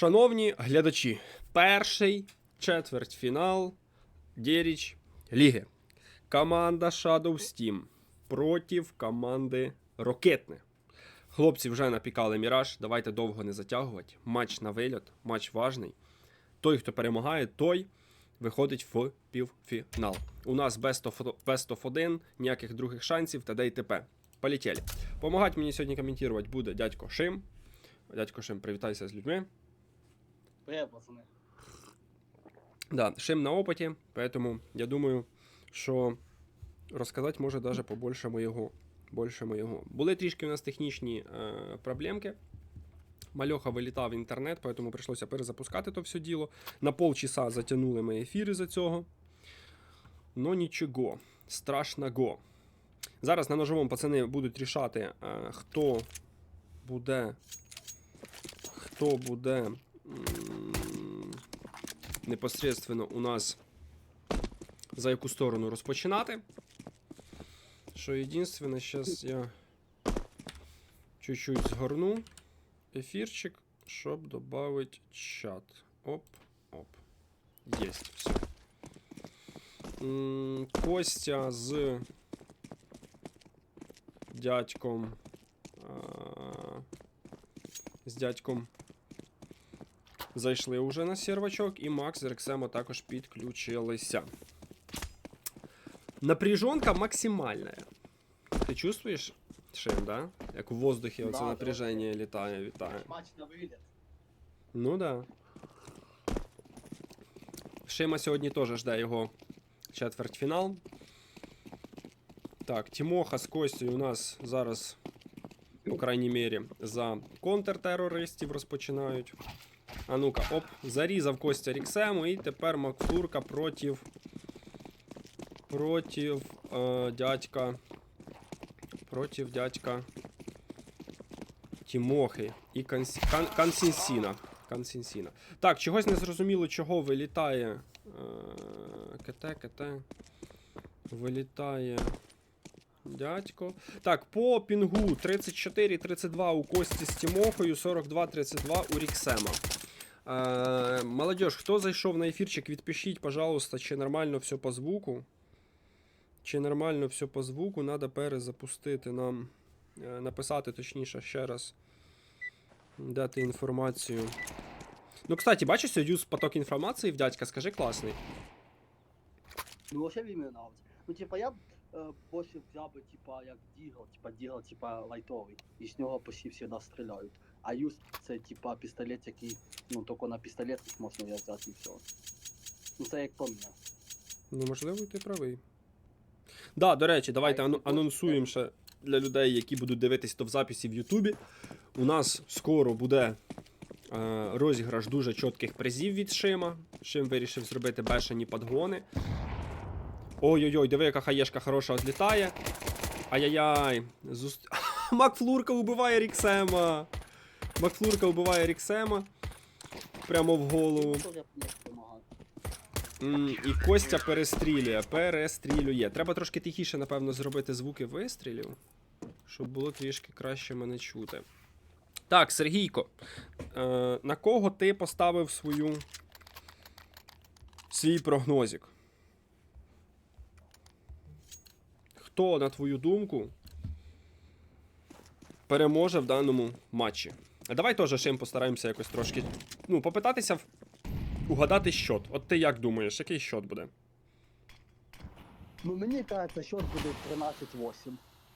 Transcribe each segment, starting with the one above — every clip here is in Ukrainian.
Шановні глядачі, перший четвертьфінал Дєріч Ліги. Команда Shadow Steam проти команди Рокетне. Хлопці вже напікали міраж. Давайте довго не затягувати. Матч на виліт, матч важний. Той, хто перемагає, той виходить в півфінал. У нас best of, best of 1, ніяких других шансів та й т.п. Полетіли. Помагати мені сьогодні коментувати буде дядько Шим. Дядько Шим, привітайся з людьми. Привет, пацаны. Да, Шим на опыте, поэтому я думаю, що розказати може даже побольше моєго. Більше моєго. Були трішки у нас технічні е, проблемки. Мальоха вилітав в інтернет, поэтому прийшлося перезапускати то все діло. На полчаса затягнули ми ефіри за цього. Но нічого, страшного. Зараз на ножовому пацани будуть рішати, е, хто буде. Хто буде. непосредственно у нас за яку сторону розпочинати. Що єдинственне, зараз я чуть-чуть згорну ефірчик, щоб додати чат. Оп, оп. Єсть, все. Костя з дядьком. З дядьком зайшли вже на сервачок, і Макс з Рексемо також підключилися. Напряженка максимальна. Ти чувствуєш, Шим, да? Як у воздухі оце Да, напряження літає, вітає. Матч на вылет. Ну да. Шима сьогодні теж жде його четвертьфінал. Так, Тімоха з Костю у нас зараз, по крайній мірі, за контртерористів розпочинають. А ну-ка, оп, зарізав Костя Ріксему, і тепер Макфурка проти. Проти е, дядька. Проти дядька Тімохи і Канс... Кан... Кансінсіна. Так, чогось не зрозуміло, чого вилітає. Е... КТ, КТ. Вилітає. Дядько. Так, по пінгу 34-32 у Кості з Тімохою, 42-32 у Ріксема. Е, молодежь, хто зайшов на ефірчик, відпишіть, пожалуйста, чи нормально все по звуку. Чи нормально все по звуку, треба перезапустити нам. е, Написати точніше ще раз. Дати інформацію. Ну, кстати, бачиш, юз поток інформації в дядька, скажи класний. Ну вообще мені нравится. Ну типа я б е, більше взяв би, типа, як Дігл, типа Дігл, типа лайтовий. І з нього почти всегда стріляють. А юз це типа пістолет, який, ну тільки на пістолет можна взяти і все. Ну це як по мені. Ну, можливо, ти правий. Да, до речі, давайте ану- анонсуємо ще для людей, які будуть дивитись то в записі в Ютубі. У нас скоро буде е, розіграш дуже чітких призів від Шима. Шим вирішив зробити бешені подгони. Ой-ой-ой, диви, яка хаєшка хороша відлітає. Ай-яй-яй. Зуст... Макфлурка вбиває Ріксема. Макфлурка вбиває Ріксема. Прямо в голову. І Костя перестрілює, перестрілює. Треба трошки тихіше, напевно, зробити звуки вистрілів, щоб було трішки краще мене чути. Так, Сергійко, е, на кого ти поставив свою свій прогнозик? Хто, на твою думку, переможе в даному матчі? Давай теж Шим постараємося якось трошки ну, попитатися в угадати счет. От ти як думаєш, який счет буде? Ну мені кажется, счет буде 13-8.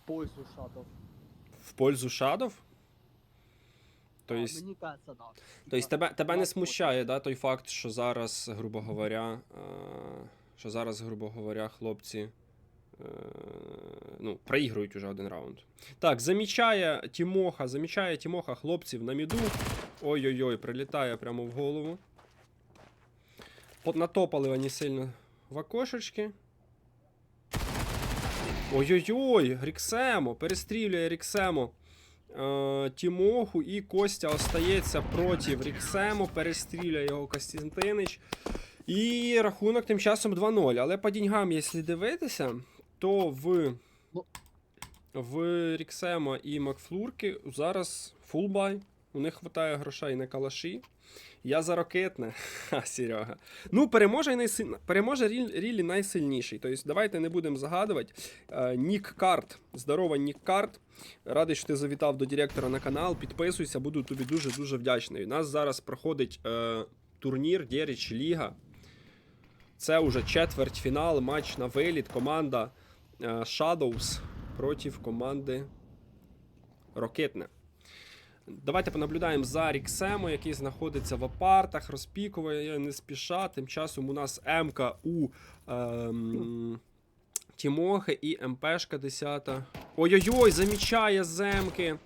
Пользу шатов. В пользу Шадов? То есть, Мені кажется, да. то есть тебе, тебе не смущає, да, той факт, що зараз, грубо говоря, е, що зараз, грубо говоря, хлопці ну, проігрують уже один раунд. Так, замічає Тімоха, замічає Тімоха хлопців на міду. Ой-ой-ой, прилітає прямо в голову. Натопали вони сильно в окошечки. Ой-ой-ой, Ріксемо, перестрілює Ріксемо. Е, Тімоху і Костя остається проти Ріксему, перестрілює його Костянтинич. І рахунок тим часом 2-0. Але по деньгам, якщо дивитися, то в, Ну. в Ріксема і Макфлурки зараз фулбай. у них вистачає грошей на калаші. Я за ракетне. Ха, Серега. Ну, переможе, найсиль... переможе Ріль... Рілі найсильніший. Тобто, давайте не будемо загадувати. Е, Нік Карт. Здорово, Нік Карт. Радий, що ти завітав до директора на канал. Підписуйся, буду тобі дуже-дуже вдячний. У нас зараз проходить е, турнір Дєріч Ліга. Це уже четвертьфінал, матч на виліт. Команда Shadows проти команди Рокетне. Давайте понаблюдаємо за Ріксемо, який знаходиться в апартах, розпікує не спіша. Тим часом у нас МК у ем, Тімохи і МПшка 10. Ой-ой-ой, замічає земки.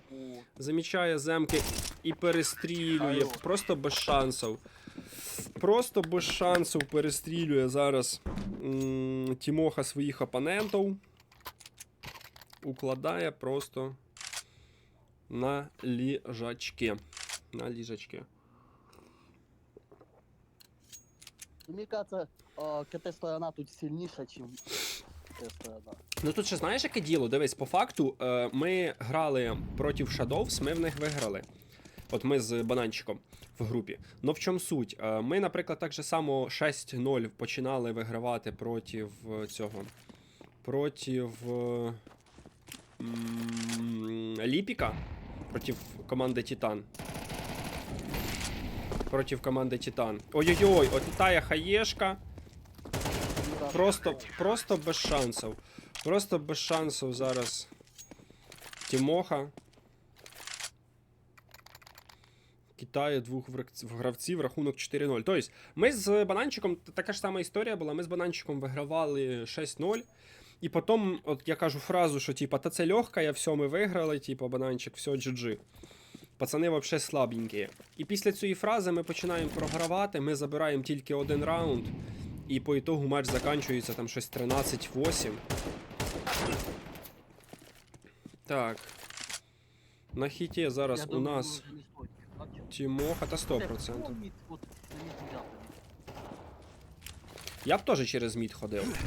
Замічає земки і перестрілює. Просто без шансів. Просто без шансів перестрілює зараз м, Тімоха своїх опонентів. Укладає просто на ліжачки. На ліжачки. Мне кажется, э, КТ-сторона тут сильніша, ніж КТ-сторона. Ну тут ще знаєш, яке діло? Дивись, по факту, е, ми грали проти Shadows, ми в них виграли. От ми з бананчиком в групі. Ну в чому суть? Е, Ми, наприклад, так же само 6-0 починали вигравати проти цього. Проти Ліпіка. Проти команди Титан. Проти команди Титан. Ой-ой-ой, от тая хаєшка. Просто, просто без шансів. Просто без шансів зараз. Тімоха. Китає двох гравців, рахунок 4-0. Тобто, ми з бананчиком, така ж сама історія була. Ми з бананчиком вигравали 6-0. І потім, от я кажу фразу, що типа, та це легка, я все, ми виграли, типа, бананчик, все, GG. Пацани взагалі слабенькі. І після цієї фрази ми починаємо програвати, ми забираємо тільки один раунд. І по ітогу матч закінчується там щось 13-8. Так. На хіті зараз у нас Тімоха та 100%. Я б теж через мід ходив.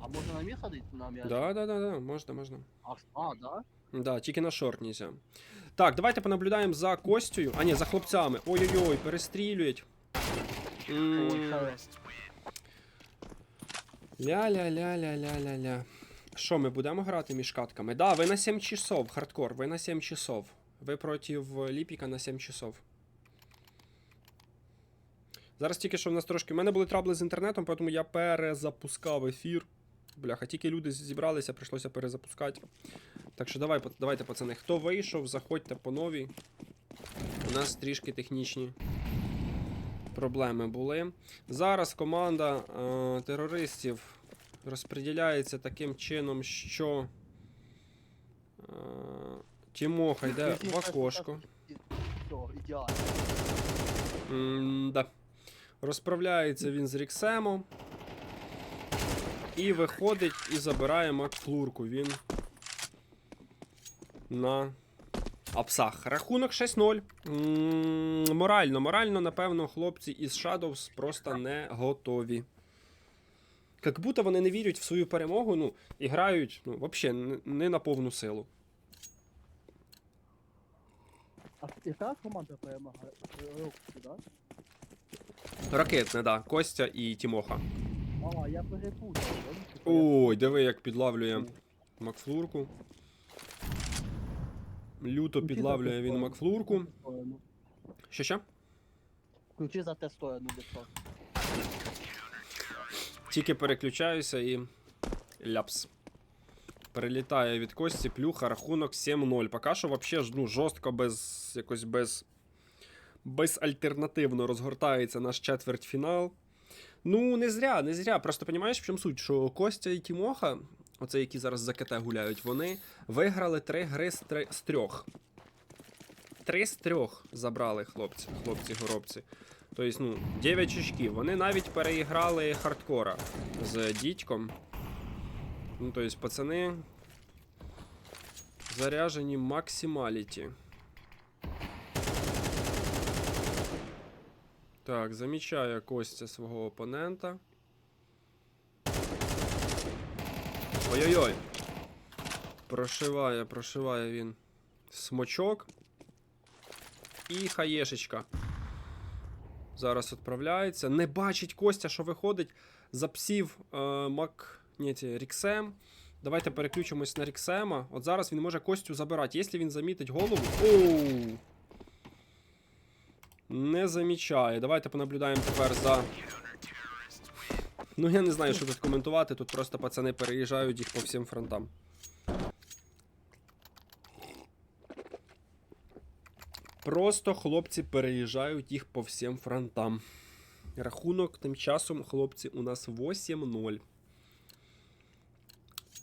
А можна на міг ходити на м'яч? Да, да, да, да, можна, можна. А, а, да? Да, тільки на шорт нельзя. Так, давайте понаблюдаємо за Костю. А, ні, за хлопцями. Ой-ой-ой, перестрілюють. Ля-ля-ля-ля-ля-ля-ля. Що, ми будемо грати між катками? Да, ви на 7 часов, хардкор, ви на 7 часов. Ви проти Ліпіка на 7 часов. Зараз тільки що в нас трошки. У мене були трабли з інтернетом, тому я перезапускав ефір. Бляха, тільки люди зібралися, прийшлося перезапускати. Так що давай, давайте, пацани, хто вийшов, заходьте по новій. У нас трішки технічні проблеми були. Зараз команда е, терористів розподіляється таким чином, що Тімоха йде в окошко. М-да. Розправляється він з Ріксемом. І виходить і забирає Макфлурку. Він на апсах. Рахунок 6-0. Морально, морально, напевно, хлопці із Shadows просто не готові. Як будто вони не вірять в свою перемогу, ну, і грають, ну, взагалі, не на повну силу. А яка команда перемагає? Роксі, да? Ракетне, да. Костя і Тімоха. А, я перепутав. Ой, диви, як підлавлює Макфлурку. Люто підлавлює він Макфлурку. Що що? Включи за те сторону лицо. Тільки переключаюся і. Ляпс. Перелітає від Кості, плюха, рахунок 7-0. Поки що взагалі ну, жорстко, без якось без. Безальтернативно розгортається наш четвертьфінал. Ну, не зря, не зря. Просто розумієш, в чому суть, що Костя і Тімоха, оце які зараз за КТ гуляють, вони виграли три гри з, три, з трьох. Три з трьох забрали хлопці, хлопці-горобці. Тобто, ну, 9 очків. Вони навіть переіграли хардкора з дідьком. Ну, тобто, пацани заряжені максималіті. Так, замічає Костя свого опонента. Ой-ой-ой. Прошиває, прошиває він смочок. І хаєшечка. Зараз відправляється. Не бачить Костя, що виходить. Запсів е, Мак. Ні, ці, Ріксем. Давайте переключимось на Ріксема. От зараз він може Костю забирати. Якщо він замітить голову. Оу! Не замічає. Давайте понаблюдаємо тепер за. Ну, я не знаю, що тут коментувати. Тут просто пацани переїжджають їх по всім фронтам. Просто хлопці переїжджають їх по всім фронтам. Рахунок тим часом, хлопці, у нас 8-0.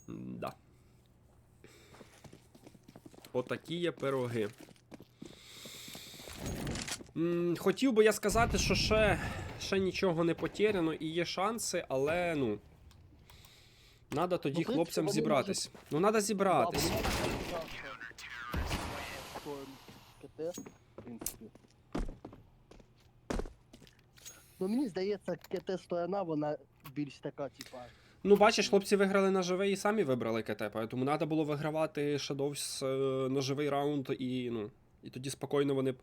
Да. Отакі є пироги. Хотів би я сказати, що ще, ще нічого не потеряно і є шанси, але ну. Надо тоді Ну, хлопцям зібратись. Ну, треба зібратись. Ну мені здається, КТ сторона, вона більш така, типа. Ну, бачиш, хлопці виграли на живий і самі вибрали КТ, тому треба було вигравати Shadows е, на живий раунд і, ну, і тоді спокійно вони б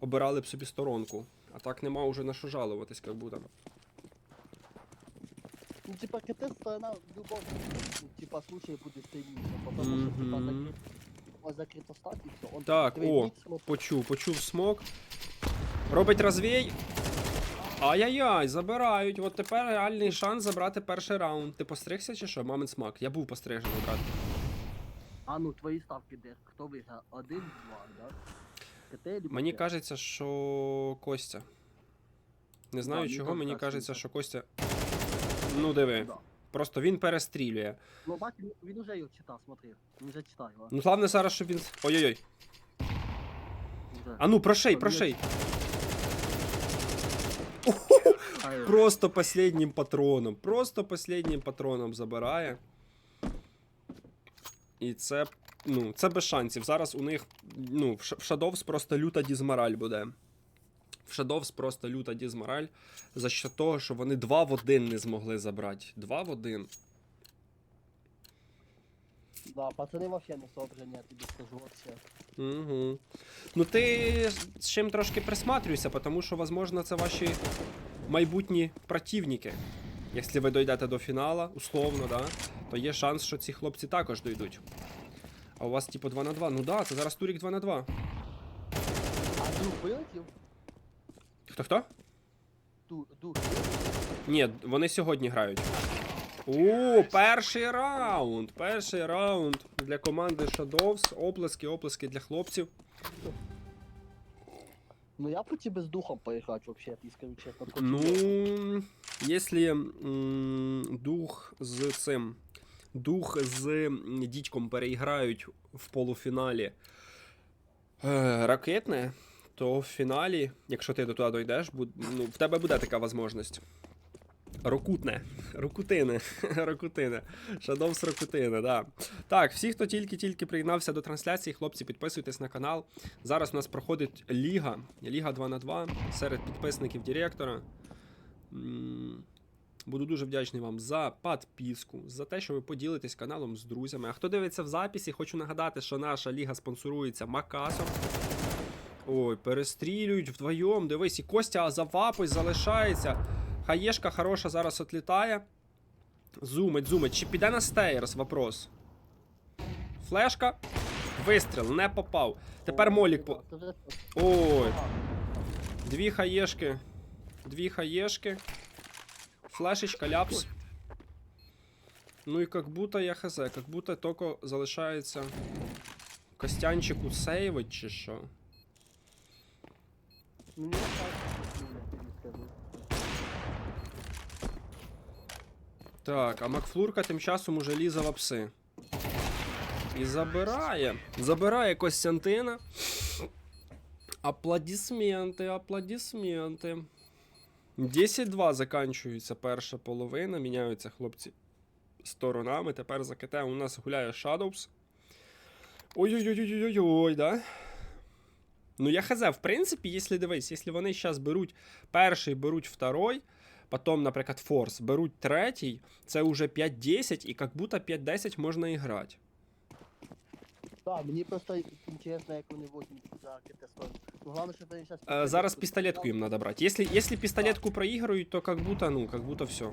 обирали б собі сторонку. А так нема уже на що жалуватись, як будто. Ну, типа, КТ сторона в любом типа, случае буде сильніша, потому що, типа, Мгм. стат і все. Он Так, о, Почув, почув смок. Робить розвій. Ай-яй-яй, забирають. От тепер реальний шанс забрати перший раунд. Ти постригся чи що? Мамин смак. Я був пострижений, брат. А ну, твої ставки де? Хто виграє? Один, два, да? КТ Мені кажеться, що Костя. Не знаю мені чого, мені кажеться, що- Костя. Ну диви. Да. Просто він перестрілює. Ну, бач, він, він уже його читав, смотри. Він вже його. Ну, головне зараз, щоб він. Ой-ой-ой. Вже. А ну, прошей, прошей. Просто последнім патроном. Просто последнім патроном забирає. І це. Ну, це без шансів. Зараз у них. Ну, в Шадовс просто люта дізмораль буде. В Shadows просто люта дізмораль. За що того, що вони 2 в 1 не змогли забрати. 2 в 1. Да, пацани вообще не собрані, я тобі скажу вообще. Угу. Ну ти з чим трошки присматрюйся, тому що, возможно, це ваші майбутні противники. Якщо ви дійдете до фінала, условно, да, то є шанс, що ці хлопці також дійдуть. А у вас, типу, 2 на 2. Ну да, це зараз турік 2 на 2. А дух вилетів? Хто хто? Ду, дух вилетів? Ні, вони сьогодні грають. О, перший раунд! Перший раунд для команди Shadows. Оплески, оплески для хлопців. Ну я хотів би з духом поіграти вообще, я тобі скажу чесно. Ну, м, дух з цим. Дух з дідьком переіграють в полуфіналі е, ракетне, то в фіналі, якщо ти до туди дійдеш, буд, ну, в тебе буде така можливість. Рокутне. Рокутине. Рокутине. Shadows Рокутине, да. Так, всі, хто тільки-тільки приєднався до трансляції, хлопці, підписуйтесь на канал. Зараз у нас проходить Ліга. Ліга 2 на 2 серед підписників директора. Буду дуже вдячний вам за підписку, за те, що ви поділитесь каналом з друзями. А хто дивиться в записі, хочу нагадати, що наша ліга спонсорується Макасом. Ой, перестрілюють вдвоєм. Дивись, і Костя завапось залишається. Хаєшка хороша зараз отлітає. Зумить, зумить. Чи піде на стейрс? Вопрос. Флешка. Вистріл, не попав. Тепер молік по. Ой. Дві хаєшки. Дві хаєшки. Флешечка, ляпс. Ну і как будто я хз, как будто тільки залишається Костянчику сейвить чи що. Мені так, ні, я тобі скажу. Так, а Макфлурка тим часом уже лізе в пси. І забирає. Забирає Костянтина. Аплодисменти, аплодисменти. 10-2 заканчується перша половина. Міняються хлопці сторонами. Тепер за КТ у нас гуляє Shadows. Ой-ой-ой-ой-ой-ой, да? Ну, я хз, в принципі, якщо дивись, якщо вони зараз беруть перший, беруть второй, потім, наприклад, Форс, беруть третій, це вже 5-10, і як будто 5-10 можна і грати. Да, мені просто інтересно, як вони возьмуть за КТ-100. Ну, головне, щоб вони зараз... Е, зараз пістолетку їм надо брати. Якщо, якщо пістолетку проіграють, то как будто, ну, как будто все.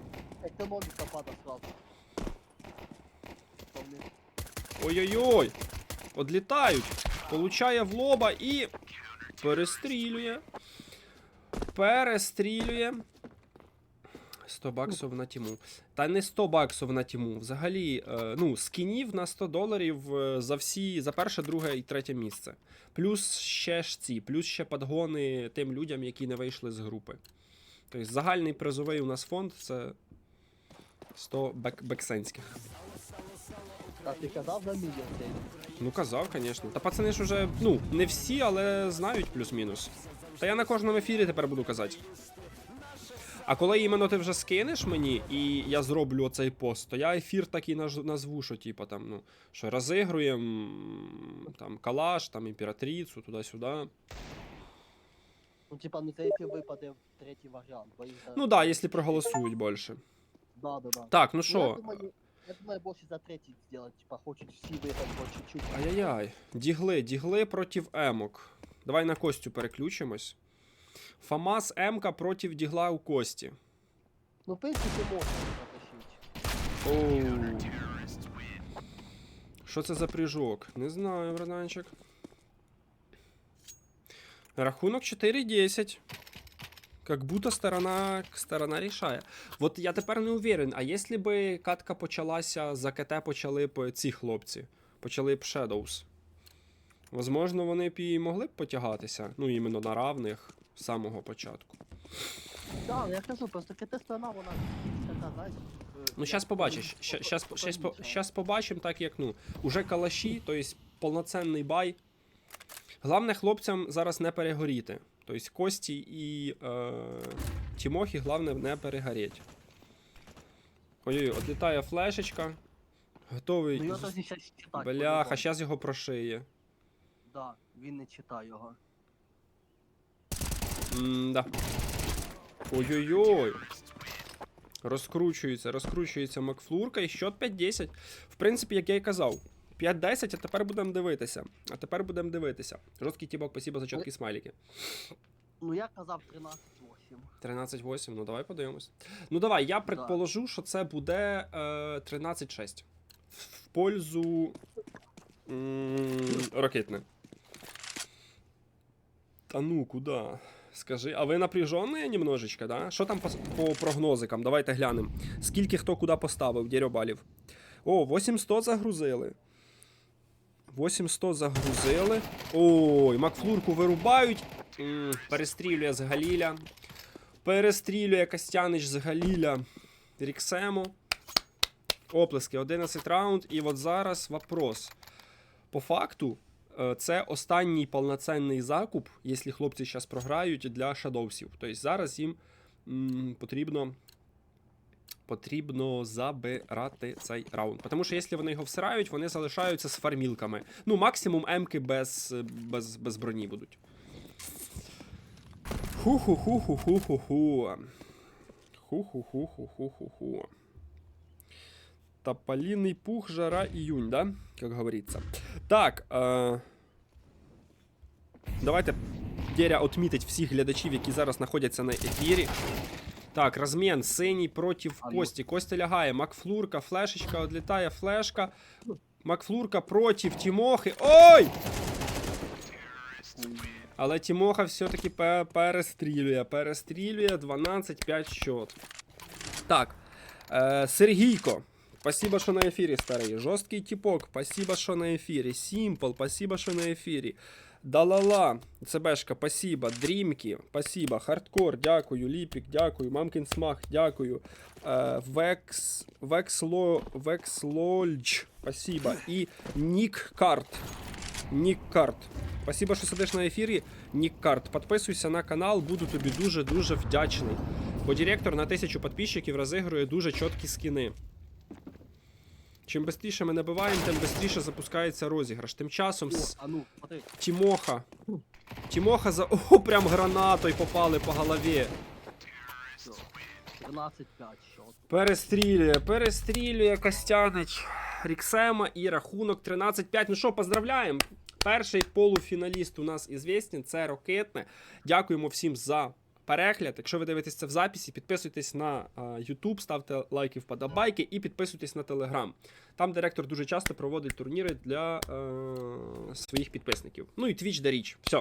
Як ти можеш попада сразу. Ой-ой-ой! Одлітають. Получає в лоба і. Перестрілює. Перестрілює. 100 баксів на тіму. Та не 100 баксів на тіму. Взагалі, е, ну, скінів на 100 доларів е, за всі, за перше, друге і третє місце. Плюс ще ж ці, плюс ще подгони тим людям, які не вийшли з групи. Тобто загальний призовий у нас фонд це 100 бек бексенських. А ти казав за мільйон? Ну, казав, звісно. Та пацани ж уже, ну, не всі, але знають плюс-мінус. Та я на кожному ефірі тепер буду казати. А коли іменно ти вже скинеш мені, і я зроблю оцей пост, то я ефір такий назву, що типу там, ну, що розігруємо там калаш, там імператрицю, туди-сюди. Ну, типа, ну це якщо випаде в третій варіант, бо їх... Ну да, якщо проголосують більше. Да, да, да. Так, ну Ну, я що? думаю, я думаю, більше за третій зробити, типа, хочуть всі виграти по чуть-чуть. Ай-яй-яй. Дігли, дігли проти емок. Давай на Костю переключимось. Фамас Емка проти дігла у Кості. Ну, в принципі, можна затащити. Що це за прыжок? Не знаю, братанчик. Рахунок 4-10. Как будто сторона, сторона рішає. От я тепер не уверен, а якщо би катка почалася, за КТ почали б ці хлопці, почали б Shadows. Возможно, вони б і могли б потягатися, ну, іменно на равних з самого початку. Да, я кажу, просто КТ-сторона, вона така, знаєш... е, Ну, зараз побачиш. Зараз побачимо, так як ну, уже калаші, тобто повноцінний бай. Головне хлопцям зараз не перегоріти. Тобто Кості і е, Тімохі, головне не перегоріти. Ой-ой, отлітає флешечка. Готовий. Ну. Бляха, зараз його прошиє. Да, він не читає його. М-да. Ой-ой-ой. Розкручується, розкручується Макфлурка і счет 5-10. В принципі, як я і казав. 5-10, а тепер будемо дивитися. А тепер будемо дивитися. Жорсткий тібок, спасибо за чіткі смайлики. Ну, я казав 13-8. 13-8, ну давай подивимось. Ну давай, я предположу, що це буде е, 13-6. В пользу м, ракетне. Та ну, куди? Скажи, а ви напряжені немножечко, да? Що там по, по прогнозикам? Давайте глянемо. Скільки хто куди поставив, дерьобалів. О, 800 загрузили. 800 загрузили. Ой, Макфлурку вирубають. М, Перестрілює з Галіля. Перестрілює Костянич з Галіля Ріксему. Оплески 11 раунд. І от зараз вопрос. По факту, це останній повноцінний закуп, якщо хлопці зараз програють для шадовсів. Тобто зараз їм потрібно. Потрібно забирати цей раунд. Тому що якщо вони його всирають, вони залишаються з фармілками. Ну, максимум емки без, без, без броні будуть. Ху-ху-ху-ху-ху-ху-ху. Ху-ху-ху-ху-ху-ху-ху. Тополиный пух, жара, июнь, да? Как говорится. Так. Е... Давайте Деря отмітить всіх глядачів, які зараз знаходяться на ефірі. Так, розмін синій проти Кості. Костя лягає. Макфлурка, флешечка, відлітає флешка. Макфлурка проти Тімохи. Ой! Але Тімоха все-таки перестрілює. Перестрілює 12-5 счет. Так. Е, Сергійко. Спасибо, що на ефірі, старий. Жорсткий тіпок, спасибо, що на ефірі. Сімпл, спасибо, що на ефірі. Далала, ЦБшка, спасибо. Дрімки, спасибо. Хардкор, дякую. Ліпік, дякую. Мамкін смах, дякую. Е, Векс, Вексло, Векслольдж, спасибо. І Нік Карт. Нік Карт. Спасибо, що сидиш на ефірі. Нік Карт. Підписуйся на канал, буду тобі дуже-дуже вдячний. Бо директор на тисячу підписчиків розігрує дуже чіткі скіни. Чим швидше ми набиваємо, тим швидше запускається розіграш. Тим часом О, с- а ну. Тімоха. Тімоха за. О, прям гранатою попали по голові. 13-5 счет. Перестрілює, перестрілює Костянич Ріксема і рахунок 13-5. Ну що, поздравляємо. Перший полуфіналіст у нас ізвісний, це Рокетне. Дякуємо всім за перегляд. Якщо ви дивитесь це в записі, підписуйтесь на YouTube, ставте лайки, вподобайки і підписуйтесь на Telegram. Там директор дуже часто проводить турніри для е, своїх підписників. Ну і Twitch де річ. Все.